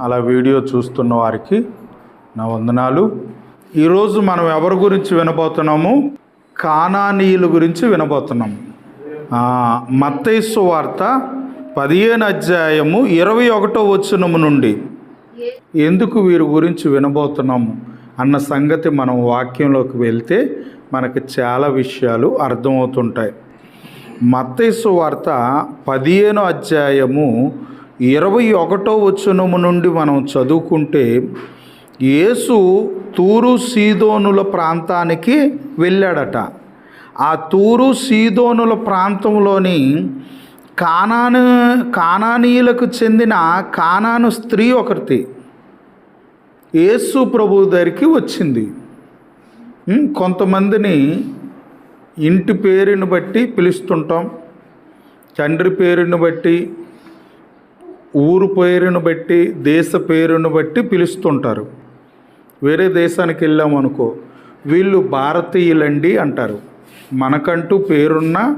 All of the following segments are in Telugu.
అలా వీడియో చూస్తున్న వారికి నా వందనాలు. ఈరోజు మనం ఎవరి గురించి వినబోతున్నాము? కానానీయుల గురించి వినబోతున్నాం. మత్తైసు వార్త పదిహేను అధ్యాయము ఇరవై ఒకటో వచనము నుండి. ఎందుకు వీరి గురించి వినబోతున్నాము అన్న సంగతి మనం వాక్యంలోకి వెళ్తే మనకి చాలా విషయాలు అర్థమవుతుంటాయి. మత్తైసు వార్త పదిహేను అధ్యాయము ఇరవై ఒకటో వచనము నుండి మనం చదువుకుంటే యేసు తూరు సీదోనుల ప్రాంతానికి వెళ్ళాడట. ఆ తూరు సీదోనుల ప్రాంతంలోని కానాను కానానీయులకు చెందిన కానాను స్త్రీ ఒకటి యేసు ప్రభు దగ్గరికి వచ్చింది. కొంతమందిని ఇంటి పేరుని బట్టి పిలుస్తుంటాం. తండ్రి పేరుని బట్టి ఊరు పేరును బట్టి దేశ పేరును బట్టి పిలుస్తుంటారు. వేరే దేశానికి వెళ్ళామనుకో వీళ్ళు భారతీయులండి అంటారు. మనకంటూ పేరున్న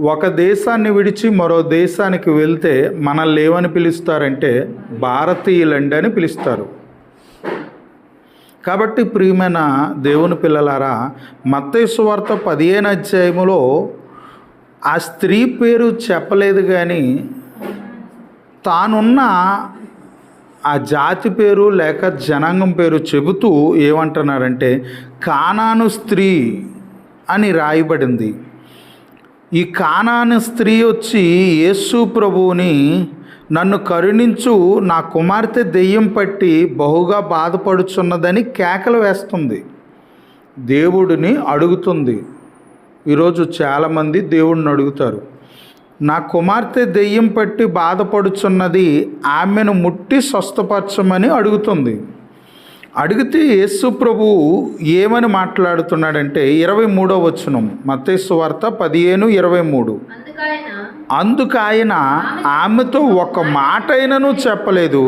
ఒక దేశాన్ని విడిచి మరో దేశానికి వెళ్తే మనల్ని ఏమని పిలుస్తారంటే భారతీయులండి అని పిలుస్తారు. కాబట్టి ప్రియమైన దేవుని పిల్లలారా మత్తయి పదిహేను అధ్యాయములో ఆ స్త్రీ పేరు చెప్పలేదు కానీ తానున్న ఆ జాతి పేరు లేక జనాంగం పేరు చెబుతూ ఏమంటున్నారంటే కానాను స్త్రీ అని రాయబడింది. ఈ కానాను స్త్రీ వచ్చి యేసు ప్రభువుని నన్ను కరుణించు నా కుమార్తె దెయ్యం పట్టి బహుగా బాధపడుచున్నదని కేకలు వేస్తుంది. దేవుడిని అడుగుతుంది. ఈరోజు చాలామంది దేవుడిని అడుగుతారు. నా కుమార్తె దెయ్యం పట్టి బాధపడుచున్నది ఆమెను ముట్టి స్వస్థపరచమని అడుగుతుంది. అడిగితే యేసు ప్రభు ఏమని మాట్లాడుతున్నాడంటే ఇరవై మూడో వచనం మత్తేసు వార్త పదిహేను ఇరవై మూడు. అందుకు ఆయన ఆమెతో ఒక మాట అయినను చెప్పలేదు.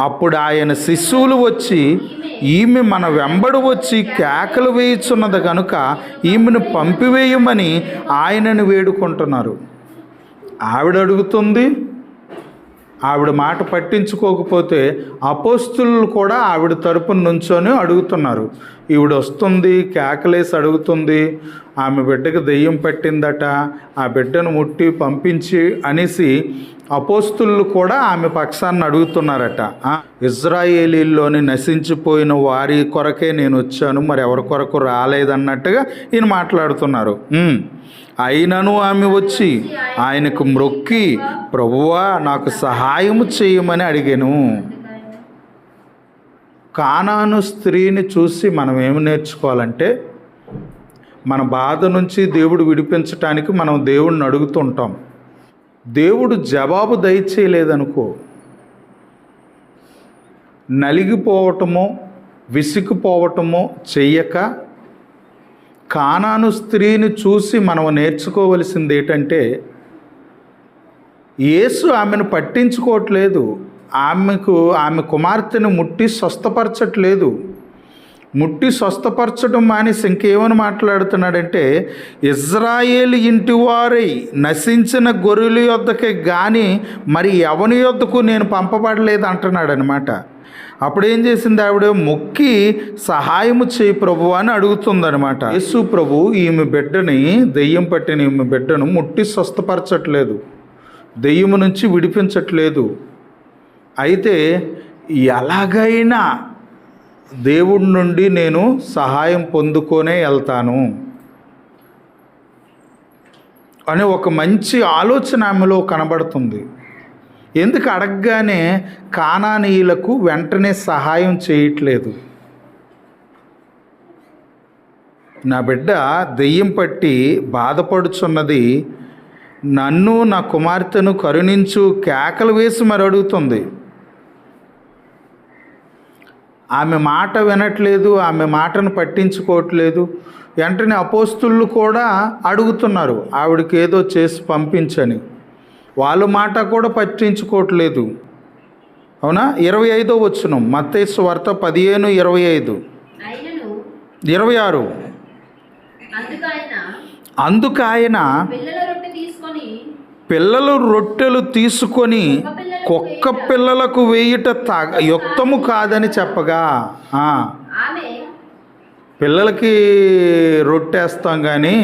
అప్పుడు ఆయన శిశువులు వచ్చి ఈమె మన వెంబడి వచ్చి కేకలు వేయుచున్నది కనుక ఈమెను పంపివేయమని ఆయనను వేడుకుంటున్నారు. ఆవిడ అడుగుతుంది ఆవిడ మాట పట్టించుకోకపోతే అపోస్తులు కూడా ఆవిడ తరపున నుంచొని అడుగుతున్నారు. ఈవిడ వస్తుంది కేకలేసి అడుగుతుంది ఆమె బిడ్డకు దెయ్యం పట్టిందట ఆ బిడ్డను ముట్టి పంపించి అనేసి అపోస్తులు కూడా ఆమె పక్షాన్ని అడుగుతున్నారట. ఇజ్రాయేలీలోని ఇజ్రాయేలీల్లోని నశించిపోయిన వారి కొరకే నేను వచ్చాను మరి ఎవరి కొరకు రాలేదన్నట్టుగా ఈయన మాట్లాడుతున్నారు. అయినను ఆమె వచ్చి ఆయనకు మ్రొక్కి ప్రభువా నాకు సహాయము చేయమని అడిగాను. కానాను స్త్రీని చూసి మనం ఏమి నేర్చుకోవాలంటే మన బాధ నుంచి దేవుడు విడిపించటానికి మనం దేవుడిని అడుగుతుంటాం. దేవుడు జవాబు దయచేయలేదనుకో నలిగిపోవటమో విసిగిపోవటమో చెయ్యక కానాను స్త్రీని చూసి మనం నేర్చుకోవలసింది ఏంటంటే యేసు ఆమెను పట్టించుకోవట్లేదు ఆమెకు ఆమె కుమార్తెను ముట్టి స్వస్థపరచట్లేదు. ముట్టి స్వస్థపరచడం మానేసి ఇంకేమని మాట్లాడుతున్నాడంటే ఇజ్రాయేల్ ఇంటి వారై నశించిన గొర్రెల యొద్దకే కానీ మరి ఎవని యొద్దకు నేను పంపబడలేదు అంటున్నాడు అనమాట అప్పుడు ఏం చేసింది ఆవిడ? మొక్కి సహాయము చేయి ప్రభు అని అడుగుతుందనమాట యేసు ప్రభు ఈమె బిడ్డని దెయ్యం పట్టిన ఈమె బిడ్డను ముట్టి స్వస్థపరచట్లేదు. దెయ్యము నుంచి విడిపించట్లేదు. అయితే ఎలాగైనా దేవుడి నుండి నేను సహాయం పొందుకొనే వెళ్తాను అనే ఒక మంచి ఆలోచన ఆమెలో కనబడుతుంది. ఎందుకు అడగగానే కానానీయులకు వెంటనే సహాయం చేయట్లేదు? నా బిడ్డ దెయ్యం పట్టి బాధపడుచున్నది. నన్ను నా కుమార్తెను కరుణించు కేకలు వేసి మరి అడుగుతుంది ఆమె మాట వినట్లేదు ఆమె మాటను పట్టించుకోవట్లేదు. వెంటనే అపోస్తులు కూడా అడుగుతున్నారు ఆవిడకి ఏదో చేసి పంపించని. వాళ్ళ మాట కూడా పట్టించుకోవట్లేదు. అవునా? ఇరవై ఐదో వచ్చును మత్తేసు వార్త పదిహేను ఇరవై ఐదు. ఇరవై ఆరు. అందుకైన అందుకు ఆయన పిల్లల రొట్టెలు తీసుకొని కుక్క పిల్లలకు వేయుట. తగ యుక్తము కాదని చెప్పగా. పిల్లలకి రొట్టేస్తాం కానీ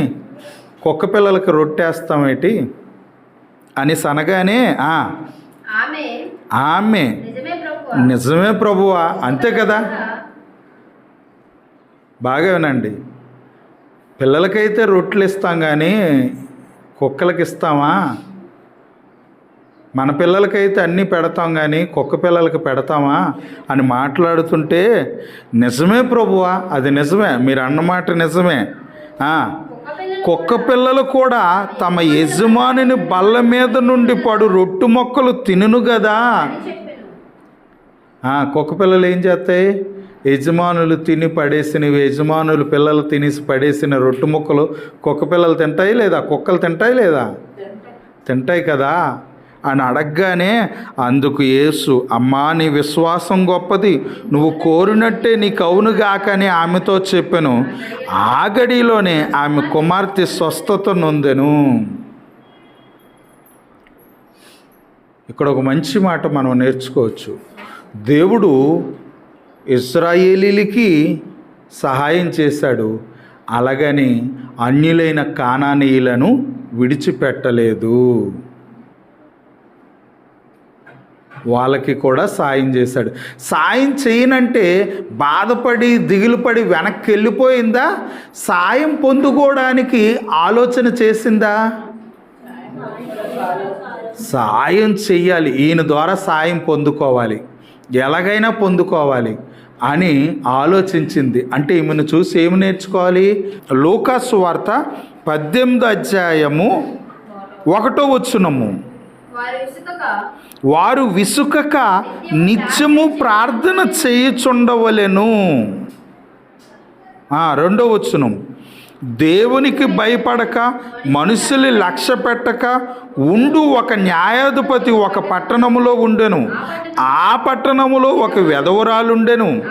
కుక్క పిల్లలకి రొట్టేస్తాం ఏంటి? అని అనగానే ఆ, ఆమె. నిజమే ప్రభు నిజమే ప్రభువా. అంతే కదా? బాగా వినండి. పిల్లలకైతే రొట్టెలు ఇస్తాం కానీ కుక్కలకి ఇస్తామా? మన పిల్లలకైతే అన్నీ పెడతాం కానీ కుక్క పిల్లలకి పెడతామా? అని మాట్లాడుతుంటే నిజమే ప్రభువా. అది నిజమే. మీరు అన్నమాట నిజమే. కుక్క పిల్లలు కూడా తమ యజమానిని బల్ల మీద నుండి పడు రొట్టు మొక్కలు తినును కదా కుక్క పిల్లలు ఏం చేస్తాయి? యజమానులు తిని పడేసినవి యజమానులు పిల్లలు తినేసి పడేసిన రొట్టు ముక్కలు కుక్క పిల్లలు తింటాయి లేదా? కుక్కలు తింటాయి లేదా? తింటాయి కదా. అని అడగగానే అందుకు యేసు అమ్మా నీ విశ్వాసం గొప్పది. నువ్వు కోరినట్టే నీకు అవునుగాకని ఆమెతో చెప్పాను. ఆ గడిలోనే ఆమె కుమార్తె స్వస్థత నొందెను. ఇక్కడ ఒక మంచి మాట మనం నేర్చుకోవచ్చు. దేవుడు ఇస్రాయేలీలకి సహాయం చేశాడు. అలాగని అన్యులైన కానానీయులను విడిచిపెట్టలేదు. వాళ్ళకి కూడా సాయం చేశాడు. సాయం చేయనంటే బాధపడి దిగులుపడి వెనక్కి వెళ్ళిపోయిందా? సాయం పొందుకోవడానికి ఆలోచన చేసిందా? సాయం చెయ్యాలి. ఈయన ద్వారా సాయం పొందుకోవాలి. ఎలాగైనా పొందుకోవాలి అని ఆలోచించింది. అంటే ఈమెను చూసి ఏమి నేర్చుకోవాలి? లూకాసు వార్త పద్దెనిమిది అధ్యాయము ఒకటో వచ్చునము వారు విసుకక నిత్యము ప్రార్థన చేయుచుండవలెను. రెండో వచ్చును దేవునికి భయపడక మనుషులు లక్ష్య పెట్టక ఉండు ఒక న్యాయాధిపతి ఒక పట్టణములో ఉండెను. ఆ పట్టణములో ఒక వెధవరాలుండెను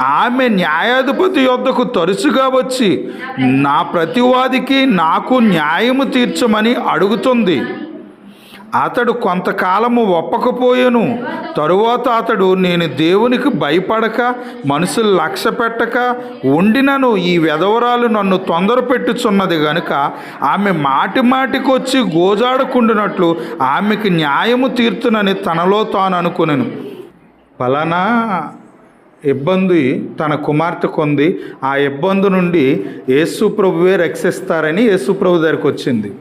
ఆమె న్యాయాధిపతి యొద్దకు తరచుగా వచ్చి నా ప్రతివాదికి నాకు న్యాయము తీర్చమని అడుగుతుంది. అతడు కొంతకాలము ఒప్పకపోయేను. తరువాత అతడు నేను దేవునికి భయపడక మనుషులు లక్ష్య పెట్టక ఉండినను ఈ వెధవరాలు నన్ను తొందర పెట్టుచున్నది గనుక ఆమె మాటి మాటికి వచ్చి ఆమెకి న్యాయము తీర్చునని తనలో తాను అనుకునేను ఫలానా ఇబ్బంది తన కుమార్తె కొంది. ఆ ఇబ్బంది నుండి యేసు ప్రభువే రక్షిస్తారని యేసు ప్రభు దగ్గరికి వచ్చింది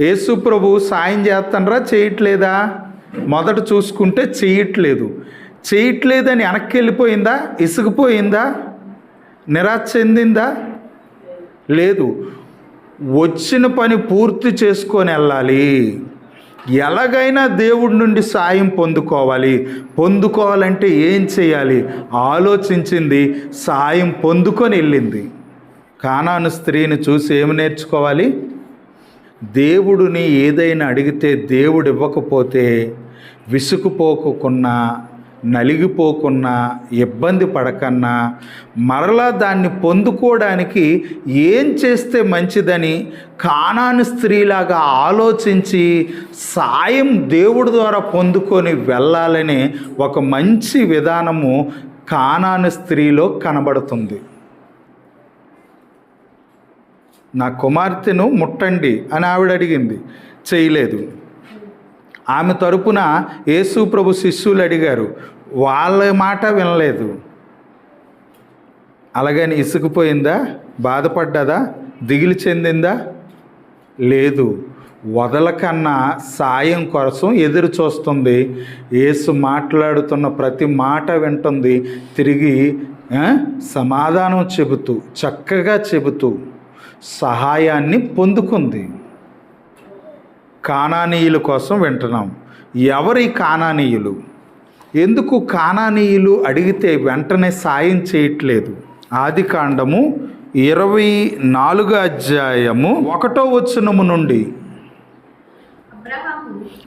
యేసు ప్రభు సాయం చేస్తానరా చేయట్లేదా? మొదట చూసుకుంటే చేయట్లేదు. చేయట్లేదని వెనక్కి వెళ్ళిపోయిందా ఇసుకుపోయిందా? నిరాశ చెందిందా? లేదు. వచ్చిన పని పూర్తి చేసుకొని వెళ్ళాలి. ఎలాగైనా దేవుడి నుండి సాయం పొందుకోవాలి. పొందుకోవాలంటే ఏం చేయాలి? ఆలోచించింది సాయం పొందుకొని వెళ్ళింది. కానాను స్త్రీని చూసి ఏమి నేర్చుకోవాలి? దేవుడిని ఏదైనా అడిగితే దేవుడు ఇవ్వకపోతే విసుకుపోకున్నా నలిగిపోకున్నా ఇబ్బంది పడకన్నా మరలా దాన్ని పొందుకోవడానికి ఏం చేస్తే మంచిదని కానాను స్త్రీలాగా ఆలోచించి సాయం దేవుడి ద్వారా పొందుకొని వెళ్ళాలనే ఒక మంచి విధానము కానాను స్త్రీలో కనబడుతుంది. నా కుమార్తెను ముట్టండి అని ఆవిడ అడిగింది. చేయలేదు. ఆమె తరపున యేసు ప్రభు శిష్యులు అడిగారు. వాళ్ళ మాట వినలేదు. అలాగని ఇసుకుపోయిందా? బాధపడ్డదా? దిగులు చెందిందా? లేదు. వదలకన్నా సాయం కోసం ఎదురు చూస్తుంది. యేసు మాట్లాడుతున్న ప్రతి మాట వింటుంది. తిరిగి సమాధానం చెబుతూ చక్కగా చెబుతూ సహాయాన్ని పొందుకుంది. కానానీయుల కోసం వింటున్నాం. ఎవరి కానానీయులు? ఎందుకు కానానీయులు అడిగితే వెంటనే సాయం చేయట్లేదు? ఆది కాండము ఇరవై నాలుగు అధ్యాయము ఒకటో వచనము నుండి.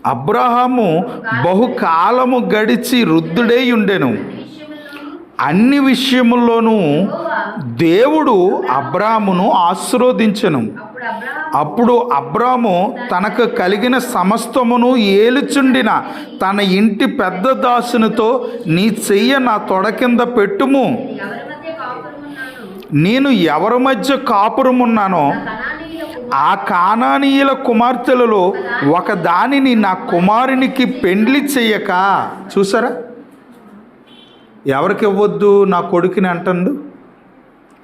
అబ్రహాము బహుకాలము గడిచి వృద్ధుడై ఉండెను. అన్ని విషయముల్లోనూ దేవుడు అబ్రామును ఆశీర్వదించెను. అప్పుడు అబ్రాము తనకు కలిగిన సమస్తమును ఏలుచుండిన తన ఇంటి పెద్ద దాసునితో నీ చెయ్య నా తొడ కింద పెట్టుము. నేను ఎవరి మధ్య కాపురమున్నానో ఆ కానానీయుల కుమార్తెలలో ఒకదానిని నా కుమారునికి పెండ్లి చెయ్యక. చూసారా? ఎవరికి ఇవ్వద్దు నా కొడుకుని అంటుండు?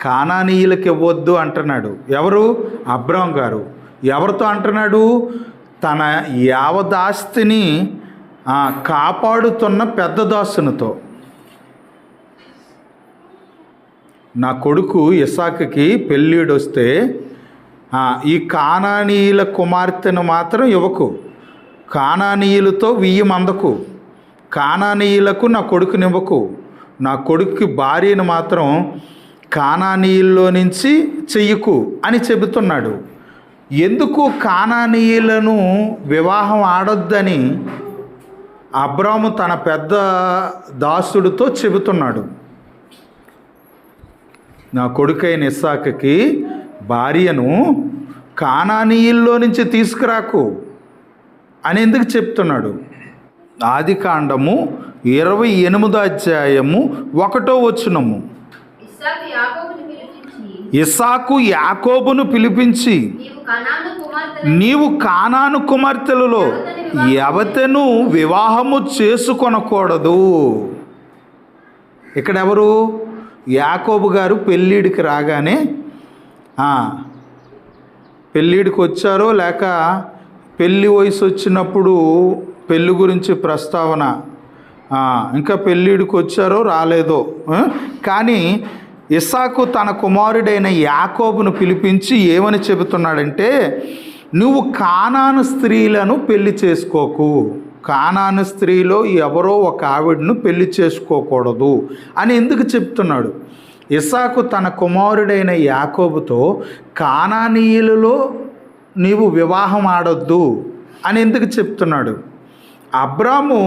కానానీయులకి ఇవ్వద్దు అంటున్నాడు. ఎవరు? అబ్రాం గారు. ఎవరితో అంటున్నాడు? తన యావదాస్తిని కాపాడుతున్న పెద్ద దాసునితో. నా కొడుకు ఇసాక్కి పెళ్ళిడు వస్తే ఈ కానానీయుల కుమార్తెను మాత్రం ఇవ్వకు. కానానీయులతో వెయ్యి మందకు. కానానీయులకు నా కొడుకునివ్వకు. నా కొడుక్కి భార్యను మాత్రం కానానీయుల్లో నుంచి చెయ్యకు అని చెబుతున్నాడు. ఎందుకు కానానీయులను వివాహం ఆడొద్దని అబ్రాము తన పెద్ద దాసుడితో చెబుతున్నాడు. నా కొడుకైన ఇస్సాకకి భార్యను కానానీయుల్లో నుంచి తీసుకురాకు అని ఎందుకు చెప్తున్నాడు? ఆది కాండము ఇరవై ఎనిమిదో అధ్యాయము ఒకటో వచనము. ఇసాకు యాకోబును పిలిపించి నీవు కనాను కుమార్తెలలో ఎవతను వివాహము చేసుకొనకూడదు. ఇక్కడ ఎవరు యాకోబు గారు పెళ్ళిడికి రాగానే పెళ్ళిడికి వచ్చారో లేక పెళ్ళి వయసు వచ్చినప్పుడు పెళ్ళి గురించి ప్రస్తావన. ఇంకా పెళ్ళిడికి వచ్చారో రాలేదో కానీ ఇసాకు తన కుమారుడైన యాకోబును పిలిపించి ఏమని చెబుతున్నాడంటే నువ్వు కానాను స్త్రీలను పెళ్ళి చేసుకోకు. కానాను స్త్రీలో ఎవరో ఒక ఆవిడను పెళ్ళి చేసుకోకూడదు అని ఎందుకు చెప్తున్నాడు? ఇసాకు తన కుమారుడైన యాకోబుతో కానానీయులలో నీవు వివాహం ఆడొద్దు అని ఎందుకు చెప్తున్నాడు? అబ్రాము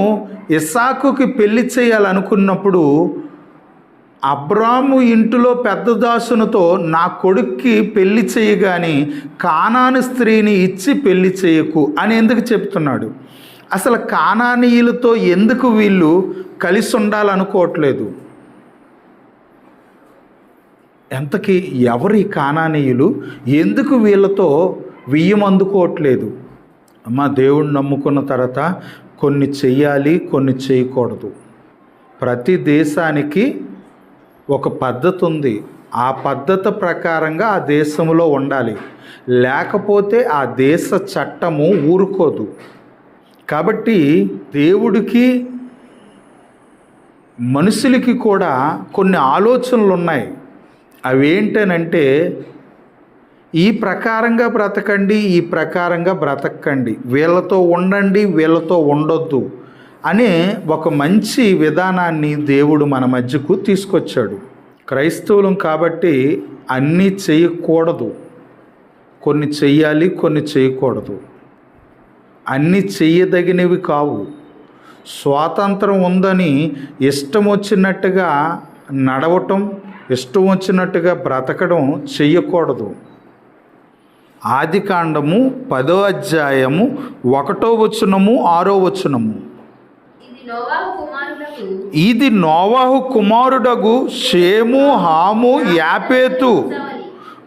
ఇస్సాకుకి పెళ్ళి చేయాలనుకున్నప్పుడు అబ్రాము ఇంటిలో పెద్ద దాసునితో నా కొడుక్కి పెళ్ళి చేయగాని కానాని స్త్రీని ఇచ్చి పెళ్ళి చేయకు అని ఎందుకు చెప్తున్నాడు? అసలు కానానీయులతో ఎందుకు వీళ్ళు కలిసి ఉండాలనుకోవట్లేదు? ఎంతకి ఎవరి కానానీయులు ఎందుకు వీళ్ళతో వియ్యం అందుకోవట్లేదు అమ్మ దేవుణ్ణి నమ్ముకున్న తర్వాత కొన్ని చెయ్యాలి కొన్ని చేయకూడదు ప్రతి దేశానికి ఒక పద్ధతి ఉంది ఆ పద్ధతి ప్రకారంగా ఆ దేశంలో ఉండాలి. లేకపోతే ఆ దేశ చట్టము ఊరుకోదు. కాబట్టి దేవుడికి మనుషులకి కూడా కొన్ని ఆలోచనలు ఉన్నాయి అవేంటనంటే ఈ ప్రకారంగా బ్రతకండి ఈ ప్రకారంగా బ్రతకండి. వీళ్ళతో ఉండండి వీళ్ళతో ఉండొద్దు అనే ఒక మంచి విధానాన్ని దేవుడు మన మధ్యకు తీసుకొచ్చాడు. క్రైస్తవులం కాబట్టి అన్నీ చేయకూడదు. కొన్ని చెయ్యాలి కొన్ని చేయకూడదు. అన్నీ చెయ్యదగినవి కావు. స్వాతంత్రం ఉందని ఇష్టం వచ్చినట్టుగా నడవటం ఇష్టం వచ్చినట్టుగా బ్రతకడం చెయ్యకూడదు. ఆది కాండము పదో అధ్యాయము ఒకటో వచనము ఆరో వచనము. ఇది నోవాహు కుమారుడగు. షేము హాము యాపేతు.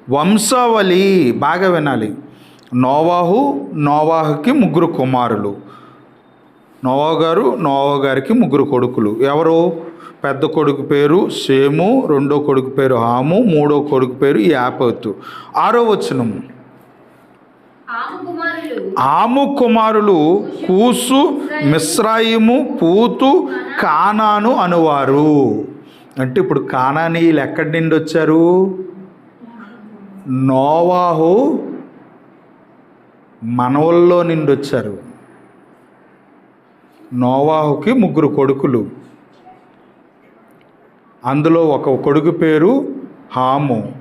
వంశావళి. బాగా వినాలి. నోవాహు నోవాహుకి ముగ్గురు కుమారులు. నోవా గారు నోవా గారికి ముగ్గురు కొడుకులు. ఎవరు? పెద్ద కొడుకు పేరు షేము రెండో కొడుకు పేరు హాము మూడో కొడుకు పేరు యాపతు. ఆరో వచనము. ఆము కుమారులు కూసు మిశ్రాయిము పూతు కానాను అనువారు. అంటే ఇప్పుడు కానానీయులు ఎక్కడి నుండి వచ్చారు? నోవాహు మనవల్లో నుండి వచ్చారు. నోవాహుకి ముగ్గురు కొడుకులు. అందులో ఒక కొడుకు పేరు హాము.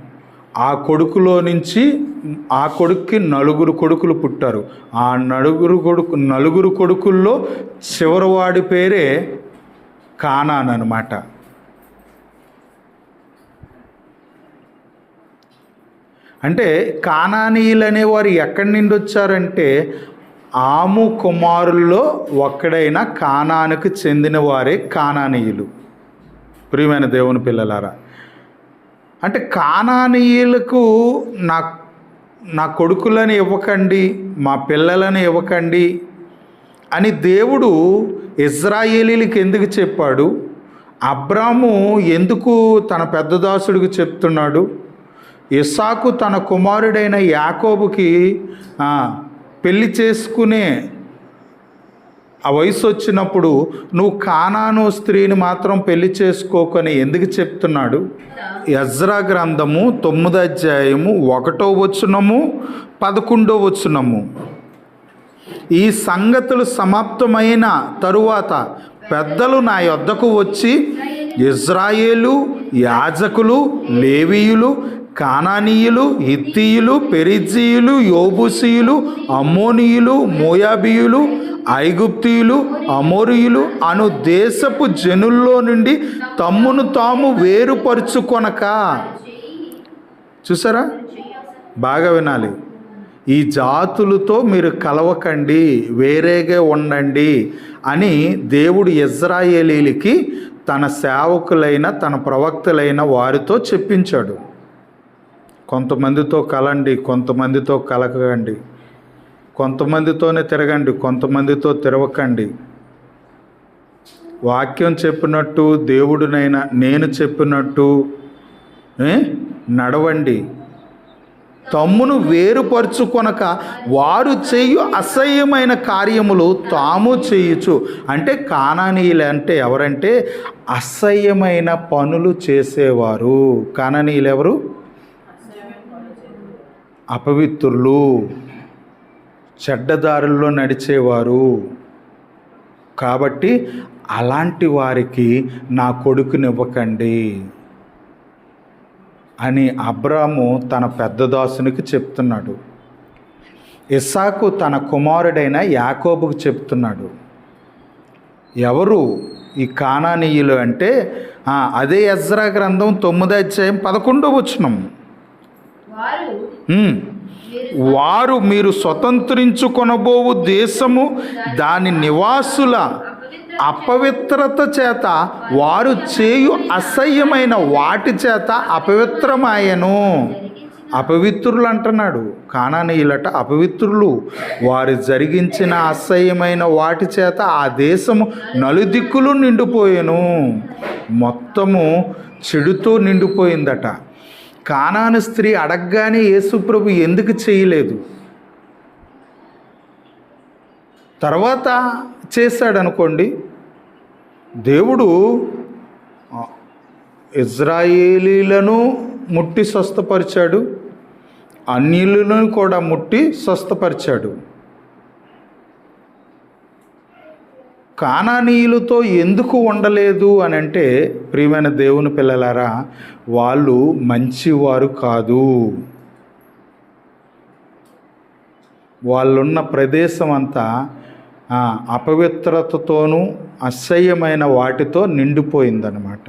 ఆ కొడుకులో నుంచి ఆ కొడుక్కి నలుగురు కొడుకులు పుట్టారు. ఆ నలుగురు కొడుకు నలుగురు కొడుకుల్లో చివరివాడి పేరే కానాన్ అనమాట అంటే కానానీయులు అనేవారు ఎక్కడి నుండి వచ్చారంటే ఆము కుమారుల్లో ఒక్కడైన కానానికి చెందిన వారే కానానీయులు. ప్రియమైన దేవుని పిల్లలారా అంటే కానానీయులకు నా నా కొడుకులను ఇవ్వకండి మా పిల్లలను ఇవ్వకండి అని దేవుడు ఇజ్రాయేలీలకి ఎందుకు చెప్పాడు? అబ్రాము ఎందుకు తన పెద్ద దాసుడికి చెప్తున్నాడు? ఇస్సాకు తన కుమారుడైన యాకోబుకి పెళ్ళి చేసుకునే ఆ వయసు వచ్చినప్పుడు నువ్వు కానాను స్త్రీని మాత్రం పెళ్ళి చేసుకోకని ఎందుకు చెప్తున్నాడు? యజ్రా గ్రంథము తొమ్మిదో అధ్యాయము ఒకటో వచ్చునము పదకొండో వచ్చునము ఈ సంగతులు సమాప్తమైన తరువాత పెద్దలు నా యొద్దకు వచ్చి ఇజ్రాయేలు యాజకులు లేవీయులు కానానీయులు హిత్తీయులు పెరిజీయులు యోబుసీయులు అమ్మోనీయులు మోయాబీయులు ఐగుప్తీయులు అమోరియులు అను దేశపు జనుల్లో నుండి తమ్మును తాము వేరుపరుచుకొనక. చూసారా? బాగా వినాలి. ఈ జాతులతో మీరు కలవకండి వేరేగా ఉండండి అని దేవుడు ఇజ్రాయేలీలకి తన సేవకులైన తన ప్రవక్తలైన వారితో చెప్పించాడు. కొంతమందితో కలండి కొంతమందితో కలకండి కొంతమందితోనే తిరగండి కొంతమందితో తిరగకండి వాక్యం చెప్పినట్టు దేవుడినైనా నేను చెప్పినట్టు నడవండి. తమ్మును వేరుపరుచుకొనక వారు చేయు అసహ్యమైన కార్యములు తాము చేయొచ్చు అంటే కానానీయులు అంటే ఎవరంటే అసహ్యమైన పనులు చేసేవారు. కానానీయులు ఎవరు? అపవిత్రులు చెడ్డదారుల్లో నడిచేవారు. కాబట్టి అలాంటి వారికి నా కొడుకునివ్వకండి అని అబ్రాము తన పెద్ద దాసునికి చెప్తున్నాడు. ఇస్సాకు తన కుమారుడైన యాకోబుకు చెప్తున్నాడు. ఎవరు ఈ కానానీయులు అంటే అదే ఎజ్రా గ్రంథం తొమ్మిదో అధ్యాయం పదకొండో వచనం. వారు. మీరు స్వతంత్రించుకొనబోవు దేశము దాని నివాసుల అపవిత్ర అపవిత్రత చేత వారు చేయు అసహ్యమైన వాటి చేత అపవిత్రమాయను. అపవిత్రులు అంటున్నాడు. కానానీయులట అపవిత్రులు వారు జరిగించిన అసహ్యమైన వాటి చేత ఆ దేశము నలుదిక్కులు నిండిపోయాను. మొత్తము చెడుతో నిండిపోయిందట. కానాను స్త్రీ అడగగానే యేసుప్రభు ఎందుకు చేయలేదు? తర్వాత చేశాడనుకోండి దేవుడు ఇజ్రాయేలీలను ముట్టి స్వస్థపరిచాడు అన్యులను కూడా ముట్టి స్వస్థపరిచాడు. కానానీయులతో ఎందుకు ఉండలేదు అని అంటే ప్రియమైన దేవుని పిల్లలారా వాళ్ళు మంచివారు కాదు. వాళ్ళున్న ప్రదేశం అంతా అపవిత్రతతోనూ అసహ్యమైన వాటితో నిండిపోయిందనమాట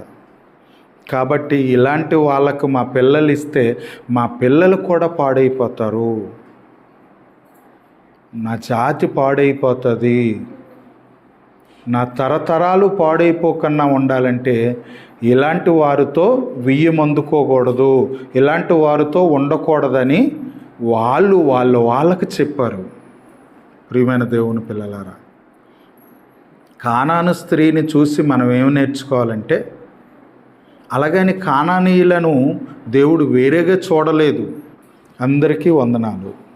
కాబట్టి ఇలాంటి వాళ్ళకు మా పిల్లలు ఇస్తే మా పిల్లలు కూడా పాడైపోతారు. నా జాతి పాడైపోతుంది. నా తరతరాలు పాడైపోకుండా ఉండాలంటే ఇలాంటి వారితో వియ్యం అందుకోకూడదు ఇలాంటి వారితో ఉండకూడదని వాళ్ళు వాళ్ళు వాళ్ళకి చెప్పారు. ప్రియమైన దేవుని పిల్లలారా కానాను స్త్రీని చూసి మనం ఏం నేర్చుకోవాలంటే అలాగని కానానీయులను దేవుడు వేరేగా చూడలేదు. అందరికీ వందనాలు.